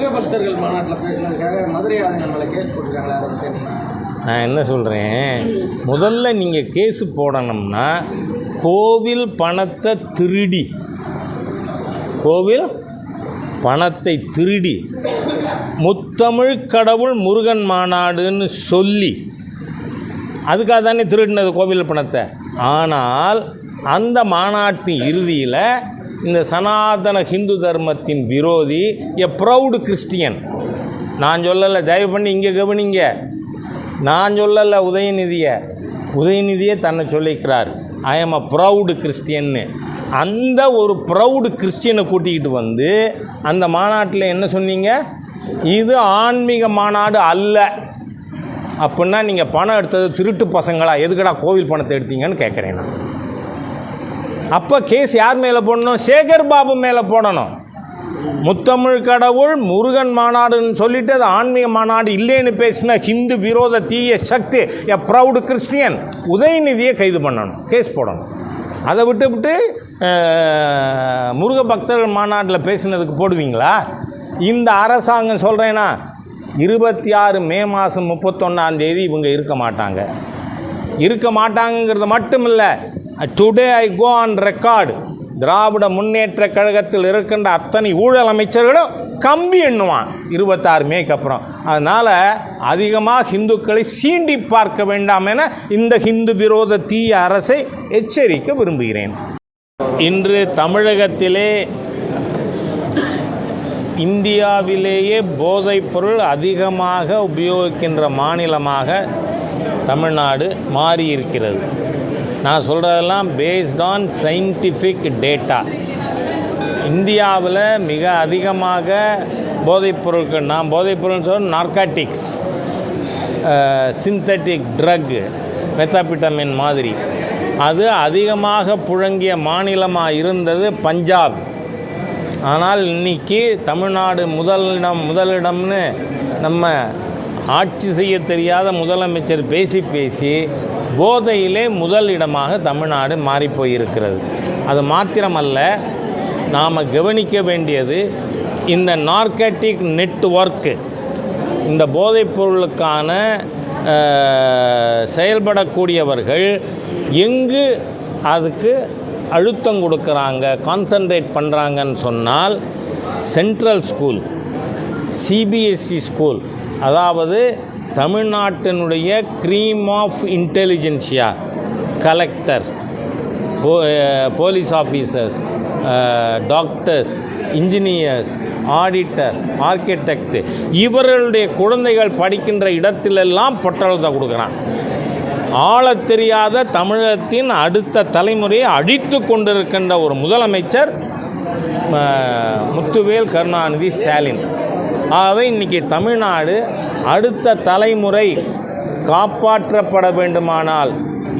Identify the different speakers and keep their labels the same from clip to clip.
Speaker 1: முருக பக்தர்கள் மாநாட்டில் பேசினதுக்காக மதுரை ஆதீனம் மேலே கேஸ் போட்டிருக்காங்களா அதை பற்றி
Speaker 2: நான் என்ன சொல்கிறேன் முதல்ல நீங்கள் கேஸு போடணும்னா கோவில் பணத்தை திருடி. கோவில் பணத்தை திருடி. முத்தமிழ் கடவுள் முருகன் மாநாடுன்னு சொல்லி. அதுக்காக தானே திருடினது கோவில் பணத்தை. ஆனால் அந்த மாநாட்டின் இறுதியில் இந்த சனாதன ஹிந்து தர்மத்தின் விரோதி எ ப்ரௌடு கிறிஸ்டியன் நான் சொல்லலை தயவு பண்ணி இங்கே கவனிங்க. நான் சொல்லலை உதயநிதியை. உதயநிதியே தன்னை சொல்லிக்கிறார். ஐ எம் அ ப்ரௌடு கிறிஸ்டியன்னு அந்த ஒரு ப்ரௌடு கிறிஸ்டியனை கூட்டிக்கிட்டு வந்து அந்த மாநாட்டில் என்ன சொன்னீங்க? இது ஆன்மீக மாநாடு அல்ல. அப்படின்னா நீங்கள் பணம் எடுத்தது திருட்டு பசங்களா? எதுக்கடா கோவில் பணத்தை எடுத்தீங்கன்னு கேட்குறேன் நான். அப்போ கேஸ் யார் மேலே போடணும்? சேகர் பாபு மேலே போடணும். முத்தமிழ் கடவுள் முருகன் மாநாடுன்னு சொல்லிட்டு அது ஆன்மீக மாநாடு இல்லைன்னு பேசின ஹிந்து விரோத தீய சக்தி எ ப்ரௌடு கிறிஸ்டியன் உதயநிதியை கைது பண்ணணும். கேஸ் போடணும். அதை விட்டு விட்டு முருக பக்தர்கள் மாநாட்டில் பேசினதுக்கு போடுவீங்களா? இந்த அரசாங்கம் சொல்கிறேன்னா இருபத்தி ஆறு மே மாதம் முப்பத்தொன்னாம் தேதி இவங்க இருக்க மாட்டாங்க. இருக்க மாட்டாங்கங்கிறது மட்டும் இல்லை today I go on record Dravida Munnetra கழகத்தில் இருக்கின்ற அத்தனை ஊழல் அமைச்சர்களும் கம்பி எண்ணுவான். இருபத்தாறு மேக்கு அப்புறம். அதனால் அதிகமாக ஹிந்துக்களை சீண்டி பார்க்க வேண்டாம் என இந்த ஹிந்து விரோத தீய அரசை எச்சரிக்க விரும்புகிறேன். இன்று தமிழகத்திலே இந்தியாவிலேயே போதைப்பொருள் அதிகமாக உபயோகிக்கின்ற மாநிலமாக தமிழ்நாடு மாறியிருக்கிறது. நான் சொல்கிறதெல்லாம் பேஸ்ட் ஆன் சயின்டிஃபிக் டேட்டா இந்தியாவில் மிக அதிகமாக போதைப்பொருட்கள் நான் போதைப்பொருள்னு சொல்ல நார்காட்டிக்ஸ் சிந்தட்டிக் ட்ரக் மெத்தாபிட்டமின் மாதிரி. அது அதிகமாக புழங்கிய மாநிலமாக இருந்தது பஞ்சாப். ஆனால் இன்னைக்கு தமிழ்நாடு முதலிடம் முதலிடம்னு நம்ம ஆட்சி செய்ய தெரியாத முதலமைச்சர் பேசி பேசி போதையிலே முதலிடமாக தமிழ்நாடு மாறிப்போயிருக்கிறது. அது மாத்திரமல்ல நாம் கவனிக்க வேண்டியது இந்த நார்கட்டிக் நெட்ஒர்க்கு இந்த போதைப் பொருளுக்கான செயல்படக்கூடியவர்கள் எங்கு அதுக்கு அழுத்தம் கொடுக்குறாங்க கான்சன்ட்ரேட் பண்ணுறாங்கன்னு சொன்னால் சென்ட்ரல் ஸ்கூல் சிபிஎஸ்சி ஸ்கூல் அதாவது தமிழ்நாட்டினுடைய க்ரீம் ஆஃப் இன்டெலிஜென்சியா கலெக்டர் போ police officers doctors engineers auditor architect இவர்களுடைய குழந்தைகள் படிக்கின்ற இடத்திலெல்லாம் பொட்டலத்தை கொடுக்குறான். ஆள தெரியாத தமிழகத்தின் அடுத்த தலைமுறையை அழித்து கொண்டிருக்கின்ற ஒரு முதலமைச்சர் முத்துவேல் கருணாநிதி ஸ்டாலின். ஆகவே இன்றைக்கி தமிழ்நாடு அடுத்த தலைமுறை காப்பாற்றப்பட வேண்டுமானால்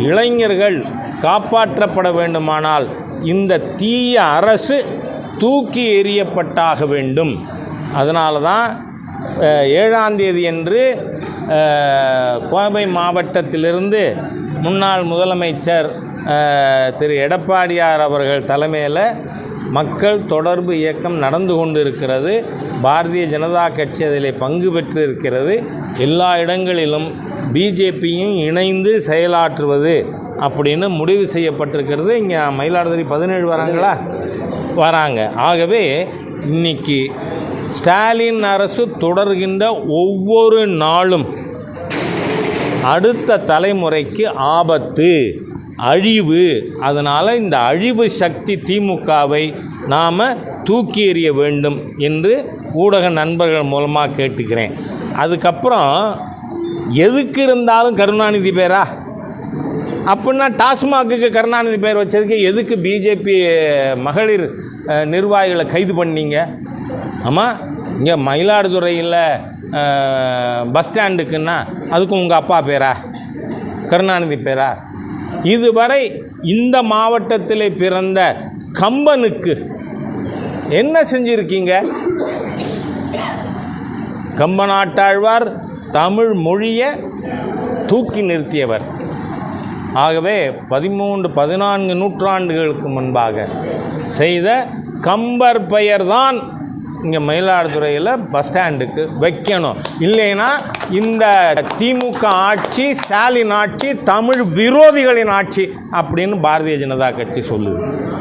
Speaker 2: இளைஞர்கள் காப்பாற்றப்பட வேண்டுமானால் இந்த தீய அரசு தூக்கி எறியப்பட்டாக வேண்டும். அதனால தான் ஏழாம் தேதி என்று கோவை மாவட்டத்திலிருந்து முன்னாள் முதலமைச்சர் திரு எடப்பாடியார் அவர்கள் தலைமையில் மக்கள் தொடர்பு இயக்கம் நடந்து கொண்டிருக்கிறது. பாரதிய ஜனதா கட்சி அதில் பங்கு பெற்று இருக்கிறது எல்லா இடங்களிலும் பிஜேபியும் இணைந்து செயலாற்றுவது அப்படின்னு முடிவு செய்யப்பட்டிருக்கிறது. இங்கே மயிலாடுதுறை பதினேழு வராங்களா? வராங்க. ஆகவே இன்னைக்கு ஸ்டாலின் அரசு தொடர்கின்ற ஒவ்வொரு நாளும் அடுத்த தலைமுறைக்கு ஆபத்து. அழிவு. அதனால் இந்த அழிவு சக்தி திமுகவை நாம் தூக்கி எறிய வேண்டும் என்று ஊடக நண்பர்கள் மூலமாக கேட்டுக்கிறேன். அதுக்கப்புறம் எதுக்கு இருந்தாலும் கருணாநிதி பேரா? அப்படின்னா டாஸ்மாகுக்கு கருணாநிதி பேர் வச்சதுக்கு எதுக்கு பிஜேபி மகளிர் நிர்வாகிகளை கைது பண்ணீங்க? ஆமாம் இங்கே மயிலாடுதுறையில் பஸ் ஸ்டாண்டுக்குன்னா அதுக்கும் உங்கள் அப்பா பேரா? கருணாநிதி பேரா? இதுவரை இந்த மாவட்டத்தில் பிறந்த கம்பனுக்கு என்ன செஞ்சுருக்கீங்க? கம்பநாட்டாழ்வார் தமிழ் மொழியை தூக்கி நிறுத்தியவர். ஆகவே பதிமூன்று பதினான்கு நூற்றாண்டுகளுக்கு முன்பாக செய்த கம்பர் பெயர்தான் இங்கே மயிலாடுதுறையில் பஸ் ஸ்டாண்டுக்கு வைக்கணும். இல்லைன்னா இந்த திமுக ஆட்சி ஸ்டாலின் ஆட்சி தமிழ் விரோதிகளின் ஆட்சி அப்படின்னு பாரதிய ஜனதா கட்சி சொல்லுது.